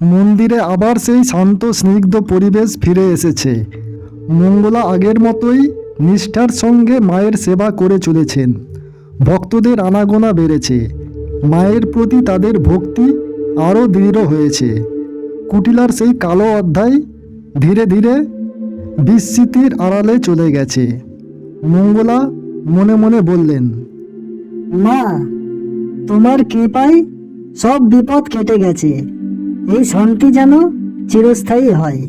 মন্দিরে আবার সেই শান্ত, স্নিগ্ধ পরিবেশ ফিরে এসেছে। মঙ্গলা আগের মতোই নিষ্ঠার সঙ্গে মায়ের সেবা করে চলেছেন। ভক্তদের আনাগোনা বেড়েছে। মায়ের প্রতি তাদের ভক্তি আরও দৃঢ় হয়েছে। কুটিলার সেই কালো অধ্যায় ধীরে ধীরে বিস্মৃতির আড়ালে চলে গেছে। মঙ্গলা মনে মনে বললেন, মা, তোমার কৃপায় সব বিপদ কেটে গেছে। এই শান্তি যেন চিরস্থায়ী হয়।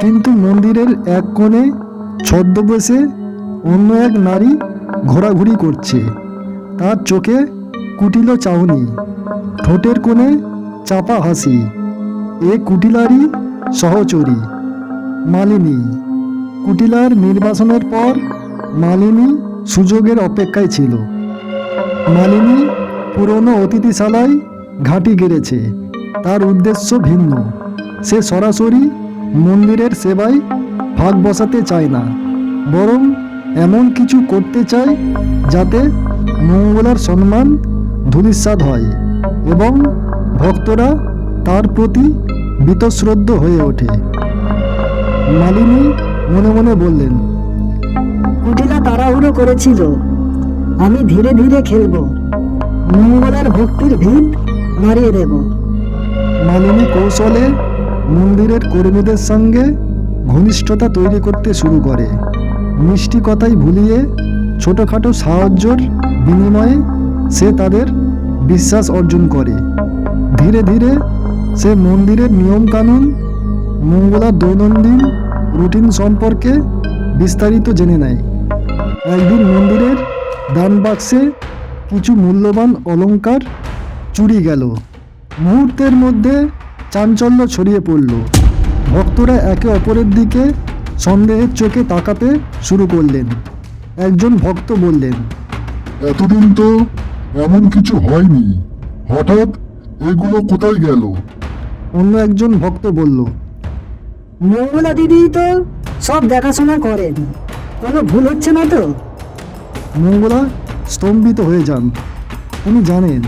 কিন্তু মন্দিরের এক কোণে ছদ্মবেশে অন্য এক নারী ঘোরাঘুরি করছে। তার চোখে কুটিল চাউনি ঠোঁটের কোণে চাপা হাসি। এ কুটিলারই সহচরী, মালিনী। কুটিলার নির্বাসনের পর মালিনী সুযোগের অপেক্ষায় ছিল। মালিনী পুরনো অতিথিশালায় ঘাঁটি গেড়েছে। তার উদ্দেশ্য ভিন্ন। সে সরাসরি মন্দিরের সেবায় ভাগ বসাতে চায় না, বরং এমন কিছু করতে চায় যাতে মঙ্গলার সম্মান ধূলিসাৎ হয় এবং ভক্তরা তার প্রতি বীতশ্রদ্ধ হয়ে ওঠে। মালিনী মনে মনে বললেন কুটিলা তাড়াহুড়ো করেছিল, আমি ধীরে ধীরে খেলব। মঙ্গলার ভক্তির ভিত মারিয়ে দেব। মালিনী কৌশলে মন্দিরের কর্মীদের সঙ্গে ঘনিষ্ঠতা তৈরি করতে শুরু করে। মিষ্টি কথাই ভুলিয়ে ছোটোখাটো সাহায্যর বিনিময়ে সে তাদের বিশ্বাস অর্জন করে। ধীরে ধীরে সে মন্দিরের নিয়মকানুন মঙ্গলার দৈনন্দিন রুটিন সম্পর্কে বিস্তারিত জেনে নেয়। একদিন মন্দিরের দান বাক্সে কিছু মূল্যবান অলঙ্কার চুরি গেল। মুহূর্তের মধ্যে চাঞ্চল্য ছড়িয়ে পড়ল। ভক্তরা একে অপরের দিকে সন্দেহের চোখে তাকাতে শুরু করলেন। একজন ভক্ত বললেন এতদিন তো এমন কিছু হয়নি। হঠাৎ এগুলো কোথায় গেল? অন্য একজন ভক্ত বলল মঙ্গলা দিদি তো সব দেখাশোনা করেন। কোনো ভুল হচ্ছে না তো? মঙ্গলা স্তম্ভিত হয়ে যান। তিনি জানেন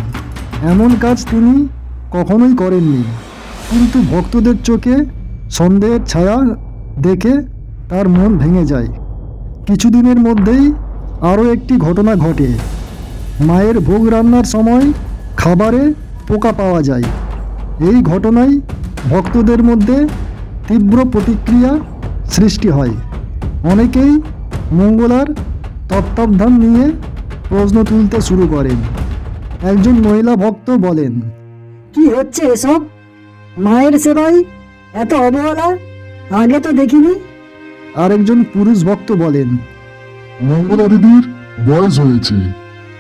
এমন কাজ তিনি কখনোই করেননি। কিন্তু ভক্তদের চোখে সন্দেহের ছায়া দেখে তার মন ভেঙে যায়। কিছুদিনের মধ্যেই আরও একটি ঘটনা ঘটে। মায়ের ভোগ রান্নার সময় খাবারে পোকা পাওয়া যায়। এই ঘটনায় ভক্তদের মধ্যে তীব্র প্রতিক্রিয়া সৃষ্টি হয়। অনেকেই মঙ্গলার তত্ত্বাবধান নিয়ে প্রশ্ন তুলতে শুরু করেন। একজন মহিলা ভক্ত বলেন কি হচ্ছে এসব? মায়ের সেবায় এত অবহেলা? আগে তো দেখিনি। আরেকজন পুরুষ ভক্ত বলেন মঙ্গলা দিদির বয়স হয়েছে।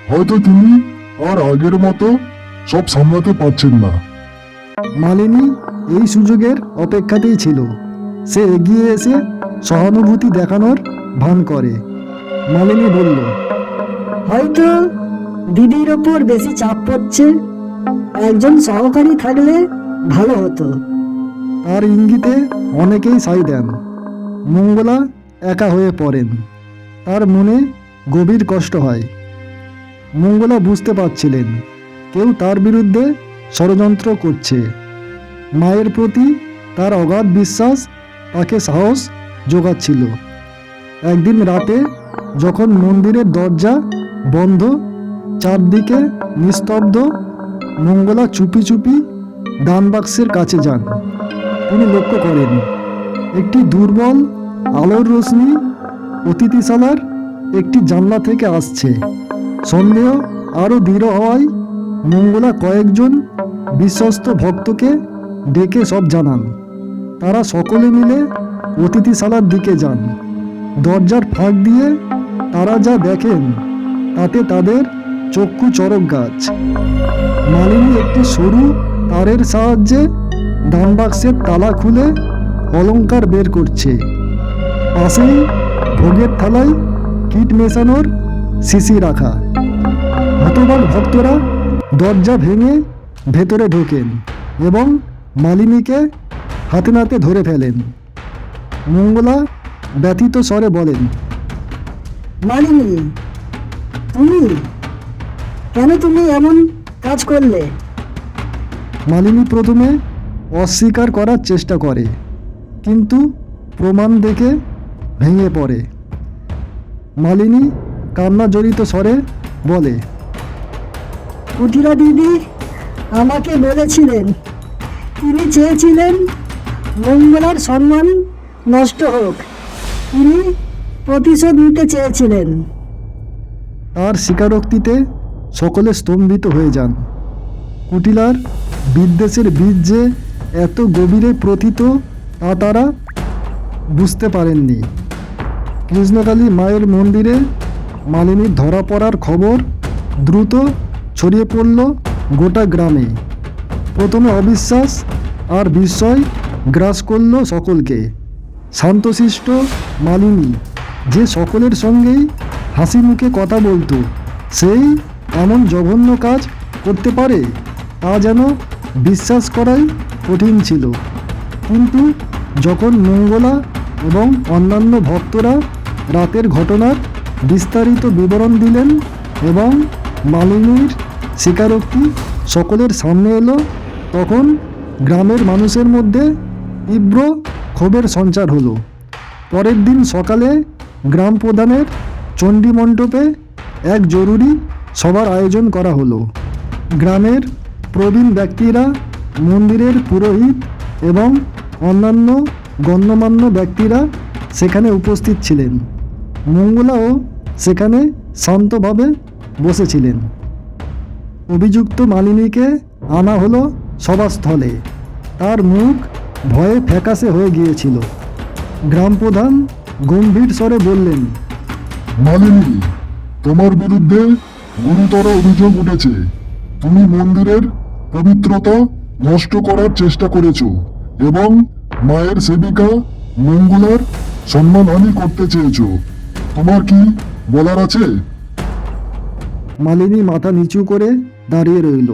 হয়তো তিনি আর আগের মতো সব সামলাতে পারছেন না। মালিনী এই সুযোগের অপেক্ষাতেই ছিল। সে এগিয়ে এসে সহানুভূতি দেখানোর ভান করে। মালিনী বলল হয়তো দিদির ওপর বেশি চাপ পড়ছে। একজন সহকারী থাকলে ভালো হতো। তার ইঙ্গিতে অনেকেই সাই দেন। মঙ্গলা একা হয়ে পড়েন। তার মনে গভীর কষ্ট হয়। মঙ্গলা বুঝতে পারছিলেন, কেউ তার বিরুদ্ধে ষড়যন্ত্র করছে। মায়ের প্রতি তার অগাধ বিশ্বাস, তাকে সাহস যোগাচ্ছিল একদিন রাতে যখন মন্দিরের দরজা বন্ধ, চারদিকে নিস্তব্ধ মঙ্গলা চুপি চুপি দান বাক্সের কাছে যান। তিনি লক্ষ্য করেন, একটি দুর্বল আলোর রশ্মি অতিথিশালার একটি জানলা থেকে আসছে। সন্দেহ আরও দৃঢ় হওয়ায় মঙ্গলা কয়েকজন বিশ্বস্ত ভক্তকে ডেকে সব জানান। তারা সকলে মিলে অতিথিশালার দিকে যান। দরজার ফাঁক দিয়ে তারা যা দেখেন, তাতে তাদের চক্ষু চরক গাছ। মালিনী একটি সরু তারের সাহায্যে দান বাক্সের তালা খুলে অলংকার বের করছে। পাশেই ভোগের থালায় কিট মেশানোর শিশি রাখা। হতবাক ভক্তরা দরজা ভেঙে ভেতরে ঢোকেন এবং মালিনীকে হাতে নাতে ধরে ফেলেন। মঙ্গলা ব্যথিত স্বরে বলেন, মালিনী, তুমি কেন তুমি এমন কাজ করলে? মালিনী প্রথমে অস্বীকার করার চেষ্টা করে কিন্তু প্রমাণ দেখে ভেঙে পড়ে। মালিনী কান্না জড়িত স্বরে বলে কুটিরা দিদি আমাকে বলেছিলেন তিনি চেয়েছিলেন মঙ্গলার সম্মান নষ্ট হোক। তিনি প্রতিশোধ নিতে চেয়েছিলেন। তার স্বীকারোক্তিতে সকলে স্তম্ভিত হয়ে যান। কুটিলার বিদ্বেষের বীজ যে এত গভীরে প্রথিত, তা তারা বুঝতে পারেননি। কৃষ্ণকালী মায়ের মন্দিরে মালিনীর ধরা পড়ার খবর দ্রুত ছড়িয়ে পড়ল গোটা গ্রামে। প্রথমে অবিশ্বাস আর বিস্ময় গ্রাস করল সকলকে। শান্তশিষ্ট মালিনী যে সকলের সঙ্গেই হাসি মুখে কথা বলতো, সেই এমন জঘন্য কাজ করতে পারে তা যেন বিশ্বাস করাই কঠিন ছিল। কিন্তু যখন মঙ্গলা এবং অন্যান্য ভক্তরা রাতের ঘটনার বিস্তারিত বিবরণ দিলেন এবং মালিনীর স্বীকারোক্তি সকলের সামনে এলো, তখন গ্রামের মানুষের মধ্যে তীব্র ক্ষোভের সঞ্চার হলো। পরের দিন সকালে গ্রাম প্রধানের চণ্ডী মণ্ডপে এক জরুরি সভার আয়োজন করা হলো। গ্রামের প্রবীণ ব্যক্তিরা, মন্দিরের পুরোহিত এবং অন্যান্য গণ্যমান্য ব্যক্তিরা সেখানে উপস্থিত ছিলেন। মঙ্গলাও সেখানে শান্তভাবে বসেছিলেন। অভিযুক্ত মালিনীকে আনা হলো সভাস্থলে। তার মুখ ভয়ে ফ্যাকাশে হয়ে গিয়েছিল। গ্রাম প্রধান গম্ভীর স্বরে বললেন, মালিনী, তোমার বিরুদ্ধে গুরুতর অভিযোগ উঠেছে। তুমি মন্দিরের পবিত্রতা নষ্ট করার চেষ্টা করেছ এবং মায়ের সেবিকা মঙ্গলার সম্মানহানি করতে চেয়েছো। তোমার কি বলার আছে? মালিনী মাথা নিচু করে দাঁড়িয়ে রইল।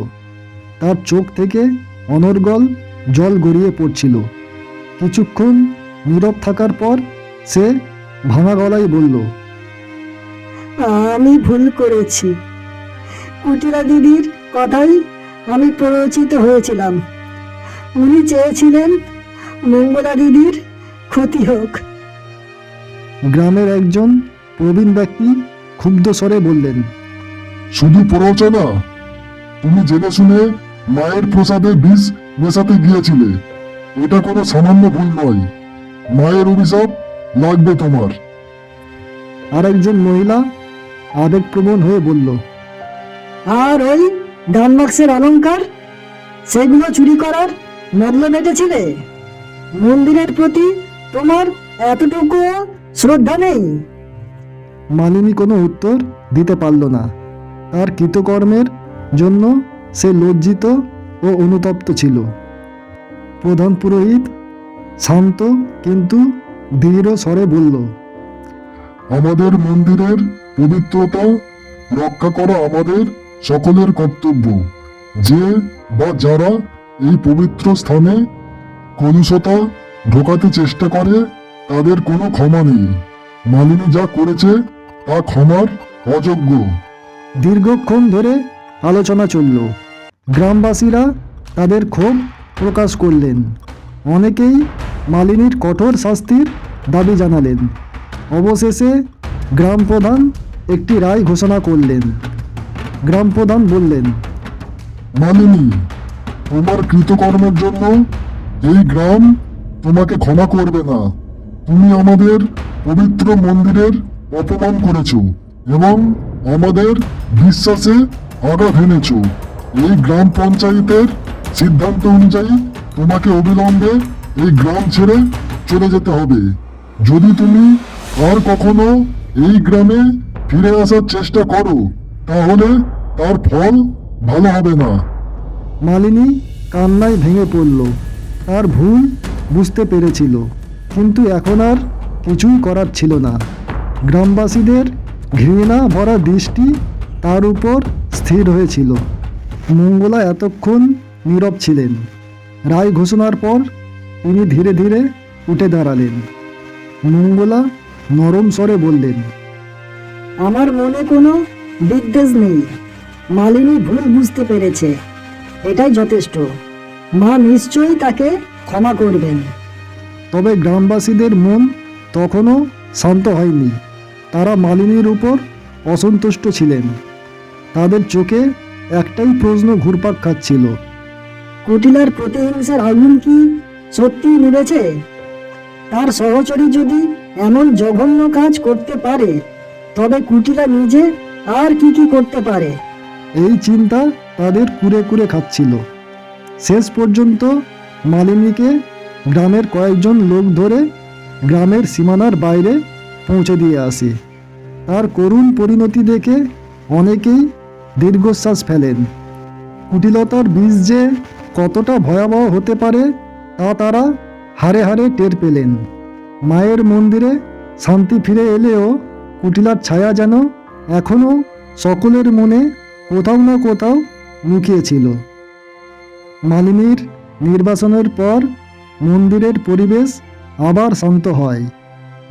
তার চোখ থেকে অনর্গল জল গড়িয়ে পড়ছিল। কিছুক্ষণ নীরব থাকার পর সে ভাঙা গলায় বলল আমি ভুল করেছি। কুটিরা দিদির কথাই আমি প্ররোচিত হয়েছিলাম। উনি চেয়েছিলেন মঙ্গলা দিদির ক্ষতি হোক। গ্রামের একজন প্রবীণ ব্যক্তি ক্ষুব্ধ স্বরে বললেন শুধু প্ররোচনা? তুমি জেনে শুনে মায়ের প্রসাদে বিষ মেশাতে গিয়েছিলে। এটা কোনো সামান্য ভুল নয়। মায়ের অভিশাপ লাগবে তোমার। আরেকজন মহিলা আবেগপ্রবণ হয়ে বলল আর ওই ডানবাক্সের অলংকার? সেগুলো চুরি করার মতলব মেটেছিলে মন্দিরের প্রতি তোমার এতটুকু শ্রদ্ধা নেই? মালিনী কোনো উত্তর দিতে পারল না। তার কৃতকর্মের জন্য সে লজ্জিত ও অনুতপ্ত ছিল। প্রধান পুরোহিত শান্ত কিন্তু দৃঢ় স্বরে বলল আমাদের মন্দিরের পবিত্রতা রক্ষা করা আমাদের সকলের কর্তব্য, যে বা যারা এই পবিত্র স্থানে কলুষতা ঢোকাতে চেষ্টা করে, তাদের কোনো ক্ষমা নেই। মালিনী যা করেছে, তা ক্ষমার অযোগ্য। দীর্ঘক্ষণ ধরে আলোচনা চলল। গ্রামবাসীরা তাদের ক্ষোভ প্রকাশ করলেন। অনেকেই মালিনীর কঠোর শাস্তির দাবি জানালেন। অবশেষে গ্রাম প্রধান একটি রায় ঘোষণা করলেন। গ্রাম প্রধান বললেন, মালিনী, তোমার কৃতকর্মের জন্য এই গ্রাম তোমাকে ক্ষমা করবে না। তুমি আমাদের পবিত্র মন্দিরের অপমান করেছ এবং আমাদের বিশ্বাসে আঘাত এনেছ এই গ্রাম পঞ্চায়েতের সিদ্ধান্ত অনুযায়ী তোমাকে অবিলম্বে এই গ্রাম ছেড়ে চলে যেতে হবে। যদি তুমি আর কখনো এই গ্রামে ফিরে আসার চেষ্টা করো তাহলে তার ফল ভালো হবে না। মালিনী কান্নায় ভেঙে পড়ল। তার ভুল বুঝতে পেরেছিল কিন্তু এখন আর কিছুই করার ছিল না। গ্রামবাসীদের ঘৃণা ভরা দৃষ্টি তার উপর স্থির হয়েছিল। মঙ্গলা এতক্ষণ নীরব ছিলেন। রায় ঘোষণার পর তিনি ধীরে ধীরে উঠে দাঁড়ালেন। মঙ্গলা নরম স্বরে বললেন আমার মনে কোনো বিদ্বেষ নেই। মালিনী ভুল বুঝতে পেরেছে। এটাই যথেষ্ট। মা নিশ্চয়ই তাকে ক্ষমা করবেন। তবে গ্রামবাসীদের মন তখনও শান্ত হয়নি। তারা মালিনীর উপর অসন্তুষ্ট ছিলেন। তাদের চোখে একটাই প্রশ্ন ঘুরপাক খাচ্ছিল। কুটিলার প্রতিহিংসার আগুন কি সত্যি নিভেছে তার সহচরী যদি এমন জঘন্য কাজ করতে পারে তবে কুটিলা নিজে আর কি কি করতে পারে? এই চিন্তা তাদের কুরে কুরে খাচ্ছিল। শেষ পর্যন্ত মালিনীকে গ্রামের কয়েকজন লোক ধরে গ্রামের সীমানার বাইরে পৌঁছে দিয়ে আসে। তার করুণ পরিণতি দেখে অনেকেই দীর্ঘশ্বাস ফেলেন। কুটিলতার বীজ যে কতটা ভয়াবহ হতে পারে, তা তারা হারে হারে টের পেলেন। মায়ের মন্দিরে শান্তি ফিরে এলেও কুটিলার ছায়া যেন এখনও সকলের মনে কোথাও না কোথাও লুকিয়েছিল। মালিনীর নির্বাসনের পর মন্দিরের পরিবেশ আবার শান্ত হয়।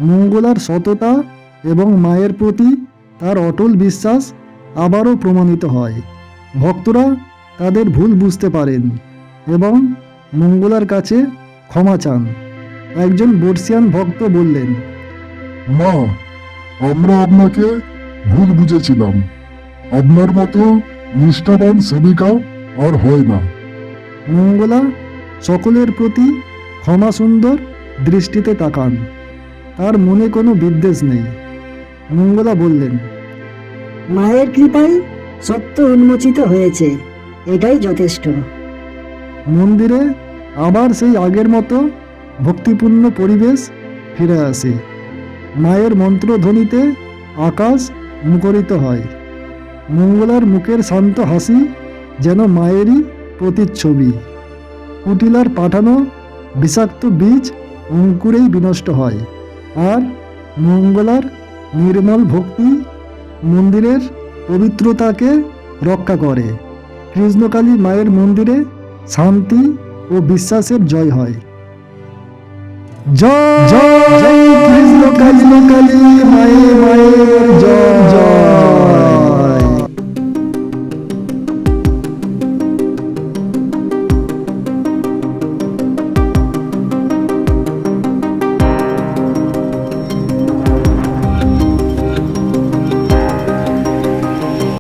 মঙ্গলার সততা এবং মায়ের প্রতি তার অটল বিশ্বাস আবারও প্রমাণিত হয়। ভক্তরা তাদের ভুল বুঝতে পারেন এবং মঙ্গলার কাছে ক্ষমা চান। একজন বর্ষিয়ান ভক্ত বললেন, মা, আমরা আপনাকে ভুল বুঝেছিলাম। আপনার মতো নিষ্ঠাবান সেবিকা আর হয় না। মঙ্গলা সকলের প্রতি ক্ষমা সুন্দর দৃষ্টিতে তাকান। তার মনে কোনো বিদ্বেষ নেই। মঙ্গলা বললেন মায়ের কৃপায় সত্য উন্মোচিত হয়েছে। এটাই যথেষ্ট। মন্দিরে আবার সেই আগের মতো ভক্তিপূর্ণ পরিবেশ ফিরে আসে। মায়ের মন্ত্রধ্বনিতে আকাশ মুখরিত হয়। মঙ্গলার মুখের শান্ত হাসি যেন মায়েরই প্রতিচ্ছবি। কুটিলার পাঠানো বিষাক্ত বীজ অঙ্কুরেই বিনষ্ট হয়। আর মঙ্গলার নির্মল ভক্তি মন্দিরের পবিত্রতাকে রক্ষা করে। কৃষ্ণকালী মায়ের মন্দিরে শান্তি ও বিশ্বাসের জয় হয়। জয় জয় কৃষ্ণ কালী মায়ে মায়ের জয় জয়।